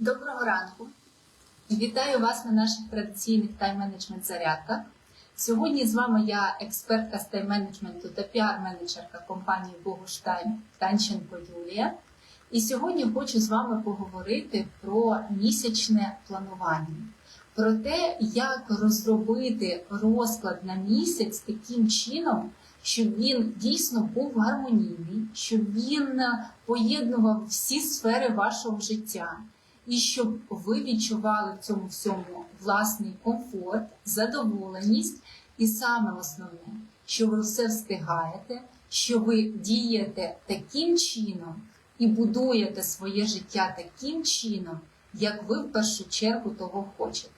Доброго ранку! Вітаю вас на наших традиційних тайм-менеджмент зарядках. Сьогодні з вами я, експертка з тайм-менеджменту та піар-менеджерка компанії Богуштайм Танченко Юлія. І сьогодні хочу з вами поговорити про місячне планування, про те, як розробити розклад на місяць таким чином, щоб він дійсно був гармонійний, щоб він поєднував всі сфери вашого життя і щоб ви відчували в цьому всьому власний комфорт, задоволеність, і саме основне, що ви все встигаєте, що ви дієте таким чином і будуєте своє життя таким чином, як ви в першу чергу того хочете.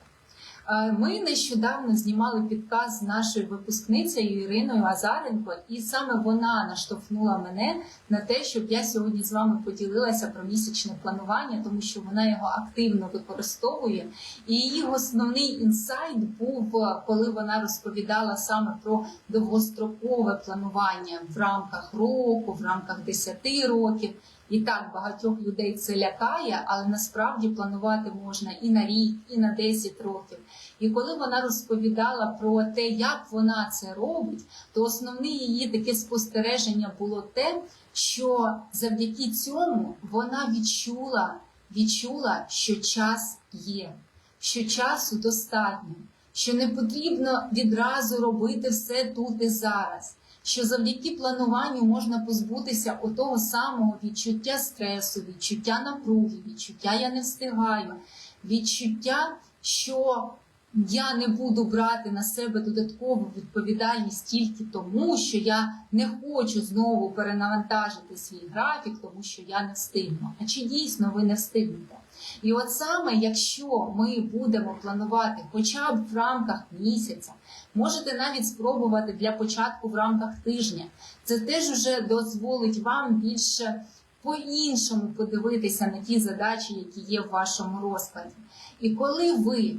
Е, Ми нещодавно знімали підказ з нашою випускницею Іриною Азаренко, і саме вона наштовхнула мене на те, щоб я сьогодні з вами поділилася про місячне планування, тому що вона його активно використовує. І її основний інсайт був, е, коли вона розповідала саме про довгострокове планування в рамках року, в рамках 10 років. І так багатьох людей це лякає, але насправді планувати можна і на рік, і на 10 років. І коли вона розповідала про те, як вона це робить, то основне її таке спостереження було те, що завдяки цьому вона відчула, відчула, що час є, що часу достатньо, що не потрібно відразу робити все тут і зараз. Що завдяки плануванню можна позбутися отого самого відчуття стресу, відчуття напруги, відчуття я не встигаю, відчуття, що я не буду брати на себе додаткову відповідальність тільки тому, що я не хочу знову перенавантажити свій графік, тому що я не встигну. А чи дійсно ви не встигнете? І от саме якщо ми будемо планувати хоча б в рамках місяця, можете навіть спробувати для початку в рамках тижня, це теж уже дозволить вам більше по-іншому подивитися на ті задачі, які є в вашому розкладі. І коли ви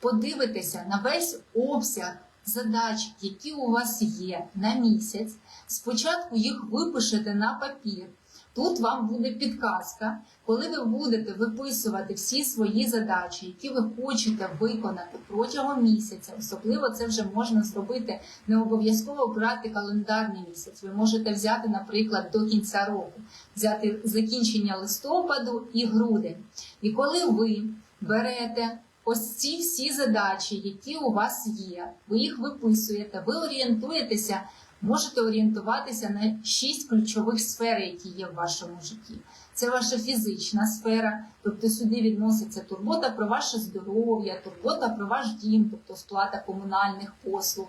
подивитеся на весь обсяг задач, які у вас є на місяць, спочатку їх випишете на папір. Тут вам буде підказка, коли ви будете виписувати всі свої задачі, які ви хочете виконати протягом місяця. Особливо це вже можна зробити не обов'язково брати календарний місяць. Ви можете взяти, наприклад, до кінця року, взяти закінчення листопаду і грудень. І коли ви берете ось ці всі задачі, які у вас є, ви їх виписуєте, ви орієнтуєтеся. Можете орієнтуватися на шість ключових сфер, які є в вашому житті. Це ваша фізична сфера, тобто сюди відноситься турбота про ваше здоров'я, турбота про ваш дім, тобто сплата комунальних послуг.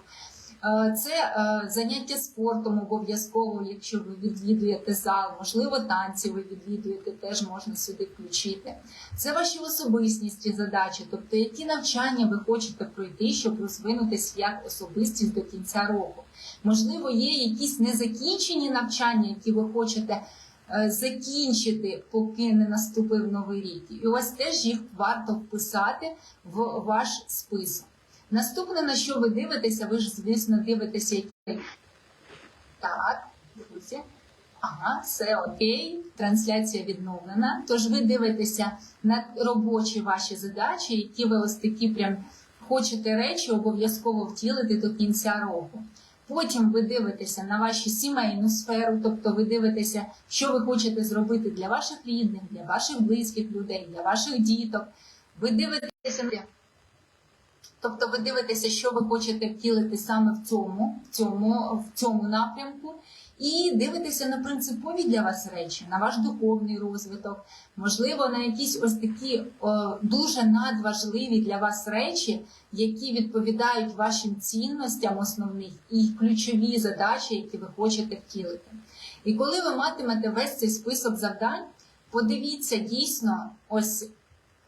Е, Це е, заняття спортом обов'язково, якщо ви відвідуєте зал, можливо, танці ви відвідуєте, теж можна сюди включити. Це ваші особистісні задачі, тобто які навчання ви хочете пройти, щоб розвинутися як особистість до кінця року. Можливо, є якісь незакінчені навчання, які ви хочете е, закінчити, поки не наступив новий рік. І ось теж їх варто вписати в ваш список. Наступне, на що ви дивитеся, ви ж, звісно, дивитеся. які- Так, друзі. Ага, все окей, трансляція відновлена. Тож ви дивитеся на робочі ваші задачі, які ви ось такі прям хочете речі обов'язково втілити до кінця року. Потім ви дивитеся на вашу сімейну сферу, тобто ви дивитеся, що ви хочете зробити для ваших рідних, для ваших близьких людей, для ваших діток. Ви дивитеся на Тобто ви дивитеся, що ви хочете втілити саме в цьому, в цьому, в цьому напрямку, і дивитеся на принципові для вас речі, на ваш духовний розвиток, можливо, на якісь ось такі о, дуже надважливі для вас речі, які відповідають вашим цінностям основних і ключові задачі, які ви хочете втілити. І коли ви матимете весь цей список завдань, подивіться дійсно ось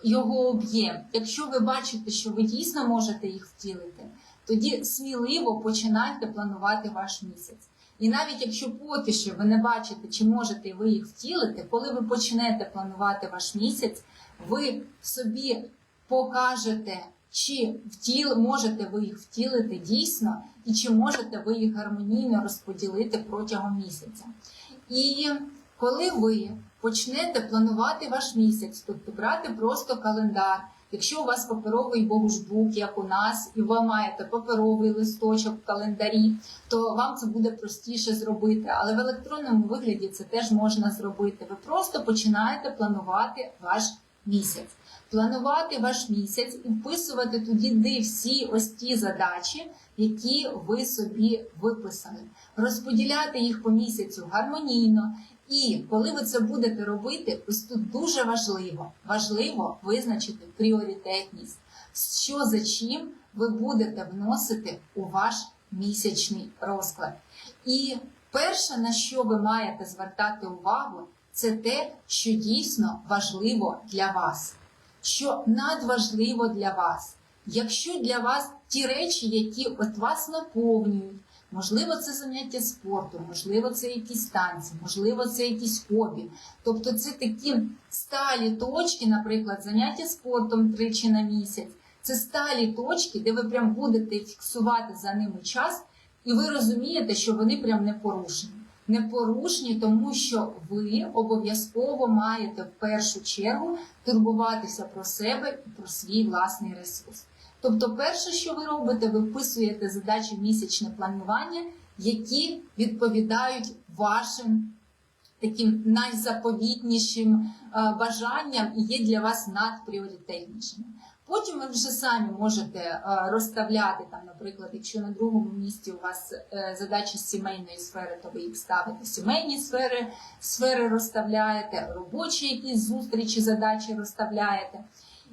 його об'єм. Якщо ви бачите, що ви дійсно можете їх втілити, тоді сміливо починайте планувати ваш місяць. І навіть якщо поки що ви не бачите, чи можете ви їх втілити, коли ви почнете планувати ваш місяць, ви собі покажете, чи втіл, можете ви їх втілити дійсно, і чи можете ви їх гармонійно розподілити протягом місяця. І Коли ви почнете планувати ваш місяць, тобто брати просто календар, якщо у вас паперовий богушбук, як у нас, і ви маєте паперовий листочок в календарі, то вам це буде простіше зробити. Але в електронному вигляді це теж можна зробити. Ви просто починаєте планувати ваш місяць. Планувати ваш місяць і вписувати туди всі ось ті задачі, які ви собі виписали, розподіляти їх по місяцю гармонійно. І коли ви це будете робити, ось тут дуже важливо, важливо визначити пріоритетність, що за чим ви будете вносити у ваш місячний розклад. І перше, на що ви маєте звертати увагу, це те, що дійсно важливо для вас, що надважливо для вас. Якщо для вас ті речі, які от вас наповнюють, можливо, це заняття спорту, можливо, це якісь танці, можливо, це якісь хобі. Тобто це такі сталі точки, наприклад, заняття спортом тричі на місяць. Це сталі точки, де ви прям будете фіксувати за ними час, і ви розумієте, що вони прям не порушені. Не порушені, тому що ви обов'язково маєте в першу чергу турбуватися про себе і про свій власний ресурс. Тобто, перше, що ви робите, ви вписуєте задачі місячне планування, які відповідають вашим таким найзаповітнішим е, бажанням і є для вас надпріоритетнішими. Потім ви вже самі можете е, розставляти там, наприклад, якщо на другому місці у вас е, задачі сімейної сфери, то ви їх ставите сімейні сфери, сфери розставляєте, робочі якісь зустрічі, задачі розставляєте.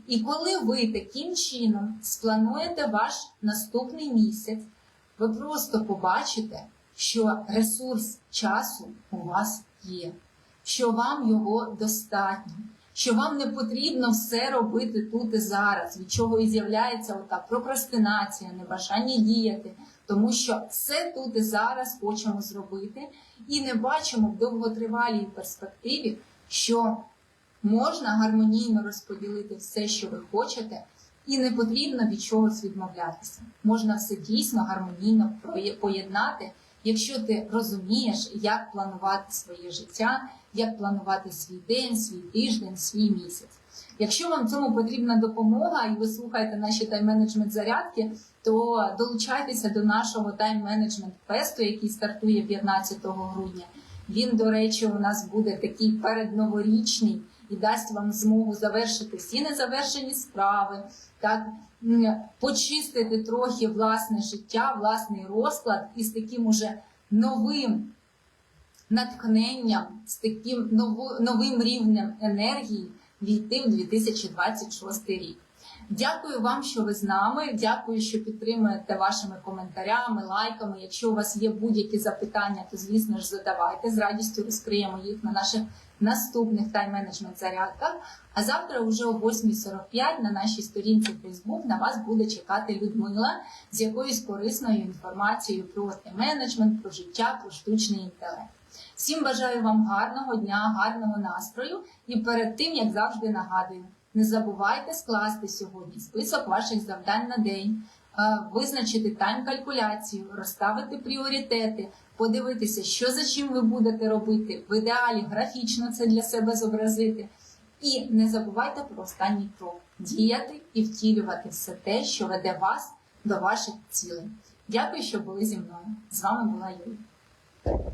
І коли ви таким чином сплануєте ваш наступний місяць, ви просто побачите, що ресурс часу у вас є, що вам його достатньо, що вам не потрібно все робити тут і зараз, від чого і з'являється ота прокрастинація, небажання діяти, тому що все тут і зараз хочемо зробити, і не бачимо в довготривалій перспективі, що можна гармонійно розподілити все, що ви хочете, і не потрібно від чогось відмовлятися. Можна все дійсно гармонійно поєднати, якщо ти розумієш, як планувати своє життя, як планувати свій день, свій тиждень, свій місяць. Якщо вам цьому потрібна допомога, і ви слухаєте наші тайм-менеджмент зарядки, то долучайтеся до нашого тайм-менеджмент фесту, який стартує 15 грудня. Він, до речі, у нас буде такий передноворічний і дасть вам змогу завершити всі незавершені справи, так почистити трохи власне життя, власний розклад із таким уже новим натхненням, з таким новим рівнем енергії війти в 2026 рік. Дякую вам, що ви з нами. Дякую, що підтримуєте вашими коментарями, лайками. Якщо у вас є будь-які запитання, то звісно ж задавайте. З радістю розкриємо їх на наших наступних тайм-менеджмент зарядках. А завтра, вже о 8.45 на нашій сторінці Facebook на вас буде чекати Людмила з якоюсь корисною інформацією про тайм-менеджмент, про життя, про штучний інтелект. Всім бажаю вам гарного дня, гарного настрою і перед тим, як завжди нагадую. Не забувайте скласти сьогодні список ваших завдань на день, визначити тайм-калькуляцію, розставити пріоритети, подивитися, що за чим ви будете робити, в ідеалі графічно це для себе зобразити. І не забувайте про останній крок діяти і втілювати все те, що веде вас до ваших цілей. Дякую, що були зі мною. З вами була Юлія.